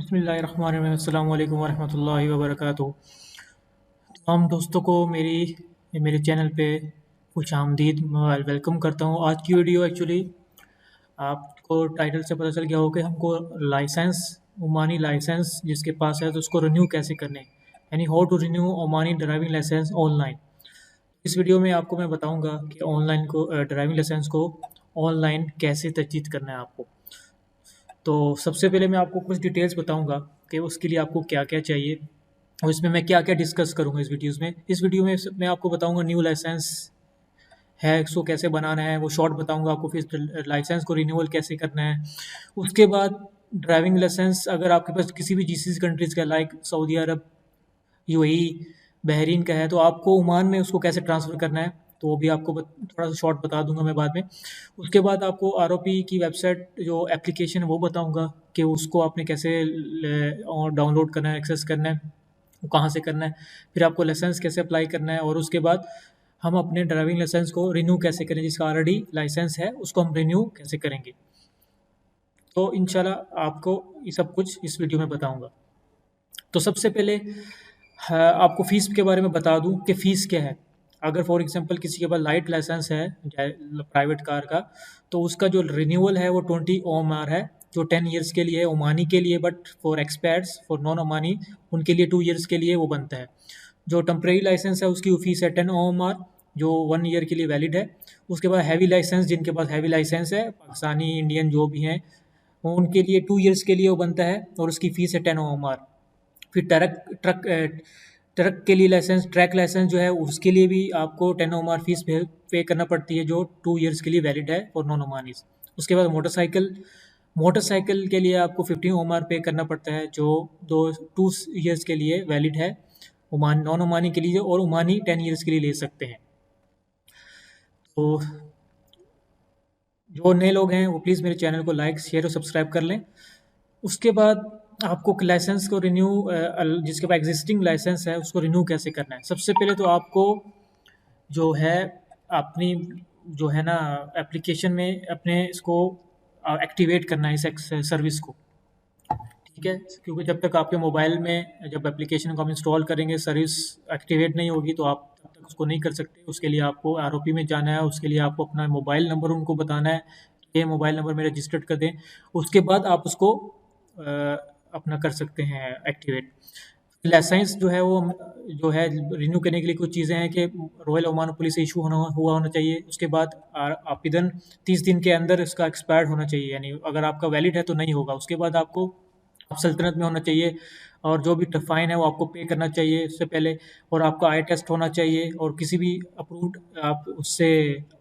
अस्सलाम वालेकुम वरहमतुल्लाहि वबरकातुहू। तमाम दोस्तों को मेरी, मेरे चैनल पे खुश आमदीद वेलकम करता हूँ आज की वीडियो एक्चुअली। आपको टाइटल से पता चल गया हो कि हमको लाइसेंस, ओमानी लाइसेंस जिसके पास है तो उसको रिन्यू कैसे करने? यानी how to renew Omani driving licence online इस वीडियो में आपको मैं बताऊँगा कि ऑनलाइन को ड्राइविंग लाइसेंस को ऑनलाइन कैसे तजदीद करना है आपको। तो सबसे पहले मैं आपको कुछ डिटेल्स बताऊँगा कि उसके लिए आपको क्या क्या चाहिए और इसमें मैं क्या क्या डिस्कस करूँगा इस वीडियोस में। इस वीडियो में मैं आपको बताऊँगा न्यू लाइसेंस है, उसको कैसे बनाना है, वो शॉर्ट बताऊँगा आपको, फिर लाइसेंस को रिन्यूअल कैसे करना है। उसके बाद ड्राइविंग लाइसेंस अगर आपके पास किसी भी जीसीसी कंट्रीज़ का like Saudi Arab you Bahrain का है तो आपको ओमान में उसको कैसे ट्रांसफ़र करना है। तो वो भी आपको थोड़ा सा शॉर्ट बता दूँगा मैं बाद में। उसके बाद आपको आरओपी की वेबसाइट जो एप्लीकेशन है वो बताऊँगा कि उसको आपने कैसे डाउनलोड करना है एक्सेस करना है कहाँ से करना है फिर आपको लाइसेंस कैसे अप्लाई करना है और उसके बाद हम अपने ड्राइविंग लाइसेंस को रिन्यू कैसे करें जिसका ऑलरेडी लाइसेंस है उसको हम रिन्यू कैसे करेंगे। तो इंशाल्लाह आपको ये सब कुछ इस वीडियो में बताऊँगा। तो सबसे पहले हाँ, आपको फ़ीस के बारे में बता दूँ कि फ़ीस क्या है। अगर फॉर एग्जांपल किसी के पास लाइट लाइसेंस है प्राइवेट कार का तो उसका जो रिन्यूअल है वो ट्वेंटी आर है, जो टेन ईयर्स के लिए है ओमानी के लिए but for experts for non Omani उनके लिए टू ईयर्स के लिए वो बनता है। जो टम्प्रेरी लाइसेंस है, उसकी फ़ीस है टेन आर जो वन ईयर के लिए वैलिड है। उसके बाद हैवी लाइसेंस जिनके पास हैवी लाइसेंस है पाकिस्तानी इंडियन जो भी हैं, उनके लिए टू ईयर्स के लिए वो बनता है, और उसकी फ़ीस है टेन आर फिर ट्रक ट्रक ट्रक के लिए लाइसेंस, ट्रैक लाइसेंस जो है, उसके लिए भी आपको टेन ओमार फ़ीस पे करना पड़ती है, जो टू ईयर्स के लिए वैलिड है और नॉन ओमानीस उसके बाद मोटरसाइकिल मोटरसाइकिल के लिए आपको फिफ्टीन ओमार पे करना पड़ता है, जो दो टू ईयर्स के लिए वैलिड है. ओमान नॉन ओमानी के लिए और ओमानी टेन ईयर्स के लिए ले सकते हैं. तो जो नए लोग हैं, वो प्लीज़ मेरे चैनल को लाइक शेयर और सब्सक्राइब कर लें. उसके बाद आपको लाइसेंस को रिन्यू जिसके पास एग्जिस्टिंग लाइसेंस है, उसको रिन्यू कैसे करना है? सबसे पहले तो आपको जो है, अपनी, जो है ना एप्लीकेशन में अपने इसको एक्टिवेट करना है इस सर्विस को। ठीक है? क्योंकि जब तक आपके मोबाइल में जब एप्लीकेशन को हम इंस्टॉल करेंगे सर्विस एक्टिवेट नहीं होगी तो आप तब तक उसको नहीं कर सकते। उसके लिए आपको आर में जाना है, उसके लिए आपको अपना मोबाइल नंबर उनको बताना है। ये मोबाइल नंबर में रजिस्टर्ड कर दें। उसके बाद आप उसको अपना कर सकते हैं एक्टिवेट लाइसेंस जो है वो, जो है रिन्यू करने के लिए कुछ चीज़ें हैं कि रॉयल ओमान पुलिस से इशू होना, हुआ होना चाहिए, उसके बाद आपिदन तीस दिन के अंदर इसका एक्सपायर्ड होना चाहिए, यानी अगर आपका वैलिड है तो नहीं होगा, उसके बाद आपको आप सल्तनत में होना चाहिए, और जो भी फाइन है वो आपको पे करना चाहिए उससे पहले, और आपका आई टेस्ट होना चाहिए, और किसी भी अप्रूव्ड आप उससे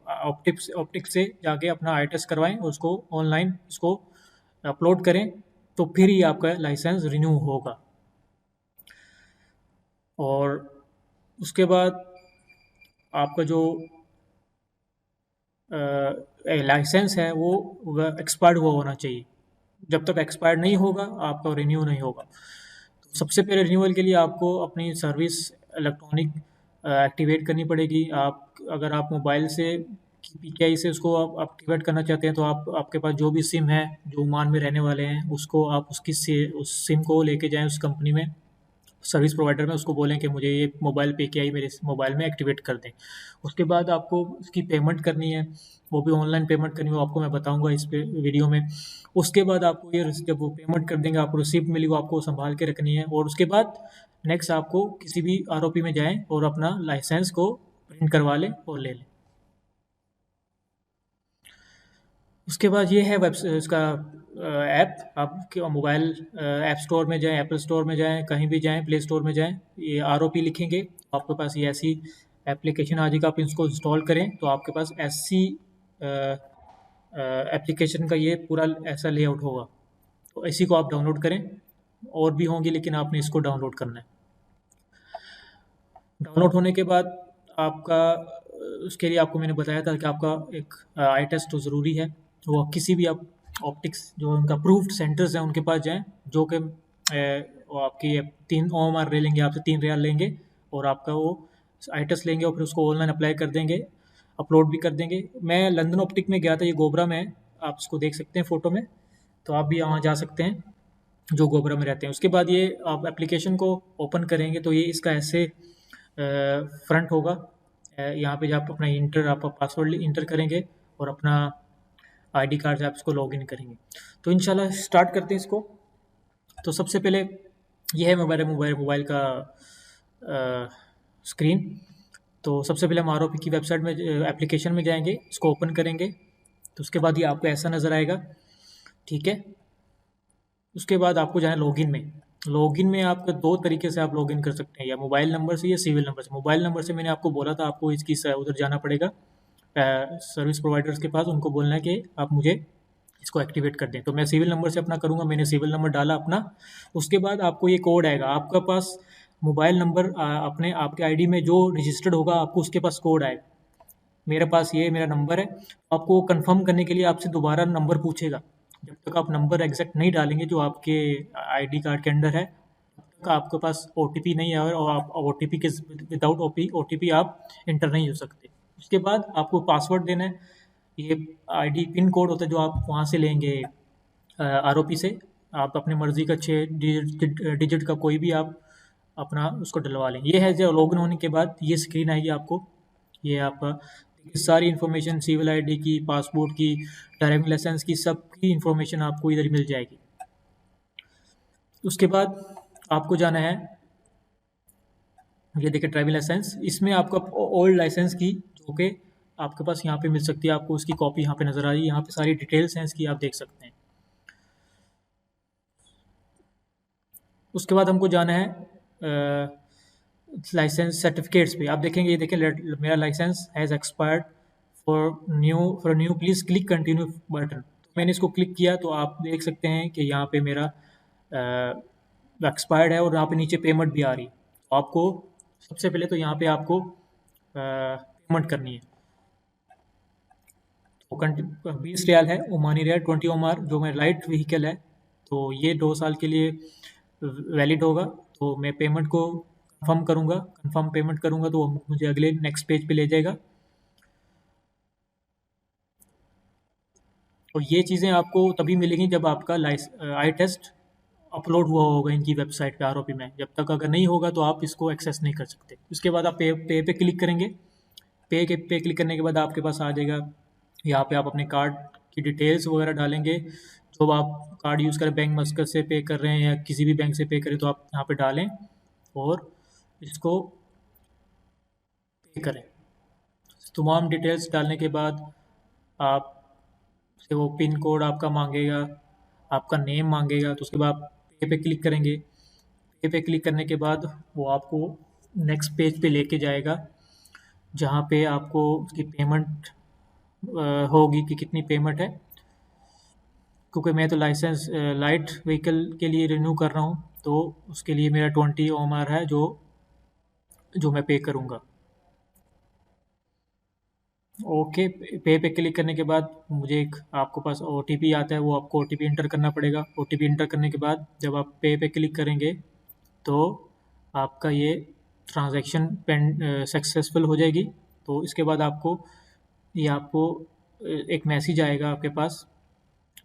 ऑप्टिक्स ऑप्टिक से जाके अपना आई टेस्ट करवाएँ, उसको ऑनलाइन उसको अपलोड करें तो फिर ही आपका लाइसेंस रिन्यू होगा। और उसके बाद आपका जो लाइसेंस है, वो एक्सपायर्ड हुआ होना चाहिए। जब तक एक्सपायर्ड नहीं होगा, आपका रिन्यू नहीं होगा। तो सबसे पहले रिन्यूअल के लिए आपको अपनी सर्विस इलेक्ट्रॉनिक एक्टिवेट करनी पड़ेगी। आप, अगर आप मोबाइल से के आई से उसको आप एक्टिवेट करना चाहते हैं तो आप, आपके पास जो भी सिम है, जो ओमान में रहने वाले हैं, उसको आप उसकी से, उस सिम को लेके जाएँ उस कंपनी में सर्विस प्रोवाइडर में, उसको बोलें कि मुझे ये मोबाइल पे के आई मेरे मोबाइल में एक्टिवेट कर दें। उसके बाद आपको उसकी पेमेंट करनी है, वो भी ऑनलाइन पेमेंट करनी हो आपको मैं बताऊँगा इस पे वीडियो में। उसके बाद आपको ये जब वो पेमेंट कर देंगे, आपको रिसिप्ट मिली, वो आपको संभाल के रखनी है, और उसके बाद नेक्स्ट आपको किसी भी आर में जाएँ और अपना लाइसेंस को प्रिंट करवा लें और ले लें। उसके बाद ये है वेब इसका ऐप आप मोबाइल ऐप स्टोर में जाएँ एप्पल स्टोर में जाएँ, कहीं भी जाएँ प्ले स्टोर में जाएँ, ये आरओपी लिखेंगे, आपके पास ये ऐसी एप्लीकेशन आ जाएगा, आप इसको इंस्टॉल करें तो आपके पास ऐसी एप्लीकेशन का ये पूरा ऐसा लेआउट होगा। तो इसी को आप डाउनलोड करें, और भी होंगी, लेकिन आपने इसको डाउनलोड करना है। डाउनलोड होने के बाद आपका, उसके लिए आपको मैंने बताया था कि आपका एक आई टेस्ट तो ज़रूरी है। वो किसी भी आप ऑप्टिक्स जो उनका अप्रूव्ड सेंटर्स हैं, उनके पास जाएँ, जो कि आपकी तीन ओम आर ले लेंगे, आपसे तीन रियाल लेंगे, और आपका वो आइटस लेंगे और फिर उसको ऑनलाइन अप्लाई कर देंगे अपलोड भी कर देंगे। मैं लंदन ऑप्टिक में गया था, ये गोबरा में है आप उसको देख सकते हैं फ़ोटो में तो आप भी वहाँ जा सकते हैं, जो गोबरा में रहते हैं। उसके बाद ये आप एप्लीकेशन को ओपन करेंगे तो ये इसका ऐसे फ्रंट होगा यहाँ पे आप अपना इंटर आप पासवर्ड इंटर करेंगे, और अपना आईडी कार्ड से आप इसको लॉगिन करेंगे। तो इंशाल्लाह स्टार्ट करते हैं इसको। तो सबसे पहले यह है मोबाइल मोबाइल मोबाइल का आ, स्क्रीन। तो सबसे पहले हम आर की वेबसाइट में एप्लीकेशन में जाएँगे इसको ओपन करेंगे। तो उसके बाद ये आपको ऐसा नज़र आएगा ठीक है? उसके बाद आपको जाना लॉगिन में। लॉगिन में आपको दो तरीके से आप लॉगिन कर सकते हैं या मोबाइल नंबर से या सिविल नंबर से। मोबाइल नंबर से मैंने आपको बोला था आपको इसकी उधर जाना पड़ेगा। सर्विस प्रोवाइडर्स के पास उनको बोलना है कि आप मुझे इसको एक्टिवेट कर दें। तो मैं सिविल नंबर से अपना करूँगा, मैंने सिविल नंबर डाला अपना। उसके बाद आपको ये कोड आएगा। आपका पास मोबाइल नंबर अपने, आपके आईडी में जो रजिस्टर्ड होगा, आपको उसके पास कोड आएगा। मेरे पास ये, मेरा नंबर है। आपको कंफर्म करने के लिए आपसे दोबारा नंबर पूछेगा। जब तक आप नंबर एग्जैक्ट नहीं डालेंगे, जो आपके आईडी कार्ड के अंडर है, तब तक आपके पास ओटीपी नहीं है और आप O K without O T आप इंटर नहीं हो सकते। उसके बाद आपको पासवर्ड देना है। ये आईडी पिन कोड होता है जो आप वहाँ से लेंगे आरओपी से। आप अपने मर्ज़ी का छः डिजिट का कोई भी आप अपना उसको डलवा लें। ये है जो लॉगिन होने के बाद ये स्क्रीन आएगी आपको। ये आपका सारी इन्फॉर्मेशन सिविल आईडी की पासपोर्ट की ड्राइविंग लाइसेंस की सब की इन्फॉर्मेशन आपको इधर मिल जाएगी। उसके बाद आपको जाना है, ये देखिए ड्राइविंग लाइसेंस इसमें आपका ओल्ड लाइसेंस की जो कि आपके पास यहाँ पे मिल सकती है, आपको उसकी कॉपी यहाँ पे नज़र आ रही है। यहाँ पे सारी डिटेल्स हैं, इसकी आप देख सकते हैं। उसके बाद हमको जाना है लाइसेंस सर्टिफिकेट्स पे। आप देखेंगे, ये देखें मेरा licence has expired for new for new please click continue button मैंने इसको क्लिक किया तो आप देख सकते हैं कि यहाँ पे मेरा एक्सपायर्ड है और यहाँ पे नीचे पेमेंट भी आ रही है। आपको सबसे पहले तो यहाँ पे आपको पेमेंट करनी है। तो बीस रियाल है, ओमानी रियाल, ट्वेंटी ओमार, जो मेरा लाइट व्हीकल है। तो ये दो साल के लिए वैलिड होगा। तो मैं पेमेंट को कंफर्म करूँगा। कंफर्म पेमेंट करूँगा तो वो मुझे अगले नेक्स्ट पेज पे ले जाएगा। और ये चीज़ें आपको तभी मिलेंगी जब आपका आई टेस्ट अपलोड हुआ होगा इनकी वेबसाइट पे आर में। जब तक अगर नहीं होगा तो आप इसको एक्सेस नहीं कर सकते। उसके बाद आप पे पे पे क्लिक करेंगे। पे के, पे क्लिक करने के बाद आपके पास आ जाएगा। यहाँ पे आप अपने कार्ड की डिटेल्स वगैरह डालेंगे। जो आप कार्ड यूज़ करें बैंक मस्कत से पे कर रहे हैं या किसी भी बैंक से पे करें तो आप यहाँ पे डालें और इसको पे करें। तमाम डिटेल्स डालने के बाद आप से वो पिन कोड आपका मांगेगा, आपका नेम मांगेगा तो उसके बाद पे पे क्लिक करेंगे। पे पे क्लिक करने के बाद वो आपको नेक्स्ट पेज पे लेके जाएगा। जहाँ पे आपको उसकी पेमेंट होगी कि कितनी पेमेंट है। क्योंकि मैं तो लाइसेंस लाइट व्हीकल के लिए रिन्यू कर रहा हूँ तो उसके लिए मेरा ट्वेंटी ओम है जो जो मैं पे करूँगा। ओके पे पे क्लिक करने के बाद मुझे एक आपको पास ओटीपी आता है, वो आपको ओ इंटर करना पड़ेगा। ओ इंटर करने के बाद जब आप पे पे क्लिक करेंगे तो आपका ये ट्रांजैक्शन पेंड सक्सेसफुल हो जाएगी तो इसके बाद आपको, ये आपको एक मैसेज आएगा आपके पास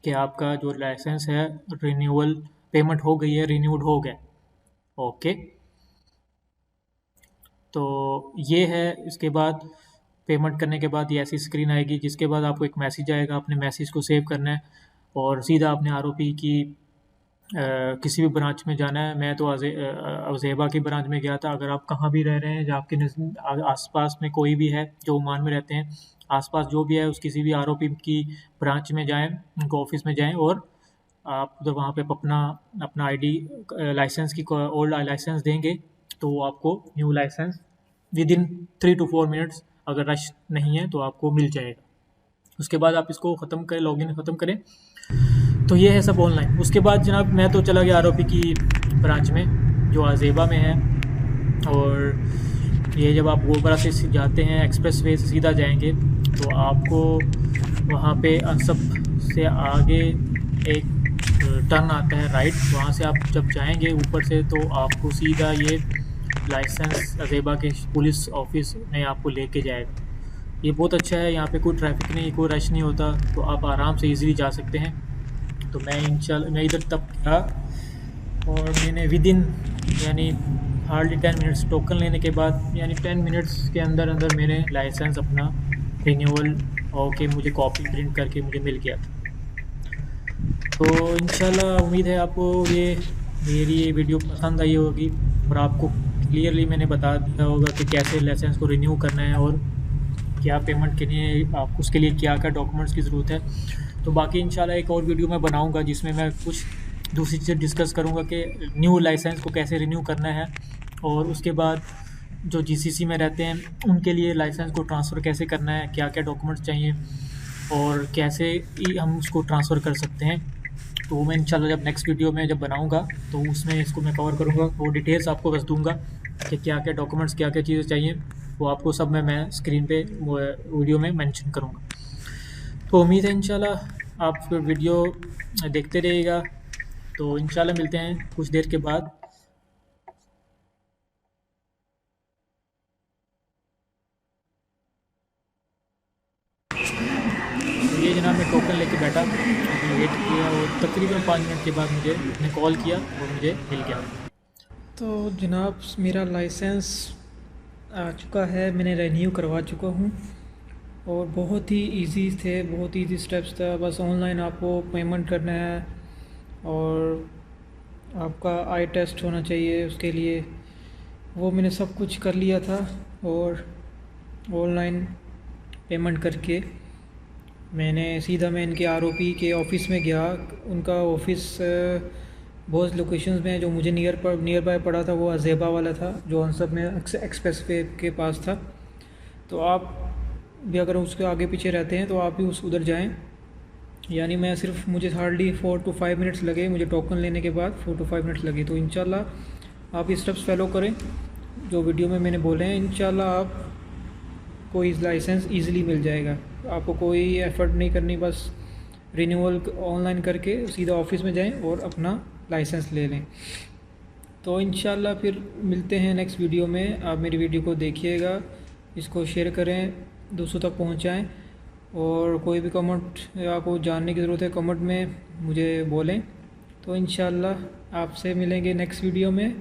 कि आपका जो लाइसेंस है रिन्यूअल पेमेंट हो गई है रिन्यूड हो गया। ओके तो ये है, इसके बाद पेमेंट करने के बाद ये ऐसी स्क्रीन आएगी, जिसके बाद आपको एक मैसेज आएगा, अपने मैसेज को सेव करना है, और सीधा अपने आर की किसी भी ब्रांच में जाना है। मैं तो अजेबा की ब्रांच में गया था। अगर आप कहाँ भी रह रहे हैं, जहाँ आपके आसपास में कोई भी है, जो ओमान में रहते हैं, आसपास जो भी है, उस किसी भी आर की ब्रांच में जाएँ, उनको ऑफ़िस में जाएँ और आप जब वहाँ पे अपना अपना आईडी लाइसेंस की ओल्ड लाइसेंस देंगे तो आपको new licence within three two four minutes अगर रश नहीं है तो आपको मिल जाएगा। उसके बाद आप इसको ख़त्म करें लॉगिन ख़त्म करें। तो ये है सब ऑनलाइन उसके बाद जनाब, मैं तो चला गया आरोपी की ब्रांच में, जो आजेबा में है। और ये जब आप गोबरा से जाते हैं एक्सप्रेस वे से सीधा जाएँगे तो आपको वहाँ पे अनसप से आगे एक टर्न आता है राइट वहाँ से आप जब जाएँगे ऊपर से तो आपको सीधा ये लाइसेंस अजेबा के पुलिस ऑफ़िस में आपको लेके जाएगा। ये बहुत अच्छा है, यहाँ पे कोई ट्रैफ़िक नहीं, कोई रश नहीं होता तो आप आराम से इजीली जा सकते हैं। तो मैं इंशाल्लाह मैं इधर तब गया और मैंने विद इन यानी हार्डली टेन मिनट्स टोकन लेने के बाद, यानी टेन मिनट्स के अंदर अंदर मैंने लाइसेंस अपना रिन्यूअल होके मुझे कॉपी प्रिंट करके मुझे मिल गया था। तो इन उम्मीद है आपको ये, मेरी ये वीडियो पसंद आई होगी और आपको क्लियरली मैंने बता दिया होगा कि कैसे लाइसेंस को रिन्यू करना है और क्या पेमेंट के लिए, आप उसके लिए क्या क्या डॉक्यूमेंट्स की ज़रूरत है। तो बाकी इंशाल्लाह एक और वीडियो मैं बनाऊँगा जिसमें मैं कुछ दूसरी चीज़ें डिस्कस करूँगा कि न्यू लाइसेंस को कैसे रिन्यू करना है और उसके बाद जो जीसीसी में रहते हैं, उनके लिए लाइसेंस को ट्रांसफ़र कैसे करना है क्या क्या डॉक्यूमेंट्स चाहिए और कैसे हम उसको ट्रांसफ़र कर सकते हैं। तो मैं इंशाल्लाह जब नेक्स्ट वीडियो में जब बनाऊँगा तो उसमें इसको मैं कवर करूँगा, वो डिटेल्स आपको बस दूँगा कि क्या क्या डॉक्यूमेंट्स क्या क्या चीज़ें चाहिए, वो आपको सब मैं मैं स्क्रीन पे वीडियो में मेंशन करूँगा। तो उम्मीद है इंशाल्लाह आप वीडियो देखते रहिएगा। तो इंशाल्लाह मिलते हैं कुछ देर के बाद। ये जनाब मैं टोकन लेके बैठा वेट किया और तकरीबन पाँच मिनट के बाद मुझे ने कॉल किया और मुझे मिल गया। तो जनाब मेरा लाइसेंस आ चुका है, मैंने रेन्यू करवा चुका हूँ। और बहुत ही इजी थे, बहुत इजी स्टेप्स था। बस ऑनलाइन आपको पेमेंट करना है और आपका आई टेस्ट होना चाहिए उसके लिए। वो मैंने सब कुछ कर लिया था और ऑनलाइन पेमेंट करके मैंने सीधा मैं इनके आर के ऑफ़िस में गया। उनका ऑफ़िस बहुत लोकेशंस में जो मुझे नियर पर नियर बाय पड़ा था। वो अजेबा वाला था जो अनसब में एक्सप्रेस वे के पास था। तो आप भी अगर उसके आगे पीछे रहते हैं तो आप भी उस उधर जाएँ। यानी मैं सिर्फ़, मुझे hardly four two five minutes लगे, मुझे टोकन लेने के बाद फ़ोर टू फाइव मिनट्स लगे। तो इन आप ये स्टेप्स फॉलो करें, जो वीडियो में मैंने बोले हैं इन आप कोई लाइसेंस ईज़िली मिल जाएगा। आपको कोई एफ़र्ट नहीं करनी, बस रिन्यूअल ऑनलाइन करके सीधा ऑफ़िस में जाएँ और अपना लाइसेंस ले लें। तो इन फिर मिलते हैं नेक्स्ट वीडियो में। आप मेरी वीडियो को देखिएगा, इसको शेयर करें। दूसरों तक पहुँचाएँ और कोई भी कमेंट आपको जानने की ज़रूरत है, कमेंट में मुझे बोलें। तो इन आपसे मिलेंगे नेक्स्ट वीडियो में।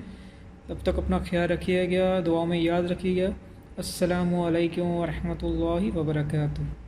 तब तक अपना ख्याल रखिएगा दुआ में याद रखिएगा। असलकम वरहमल वर्का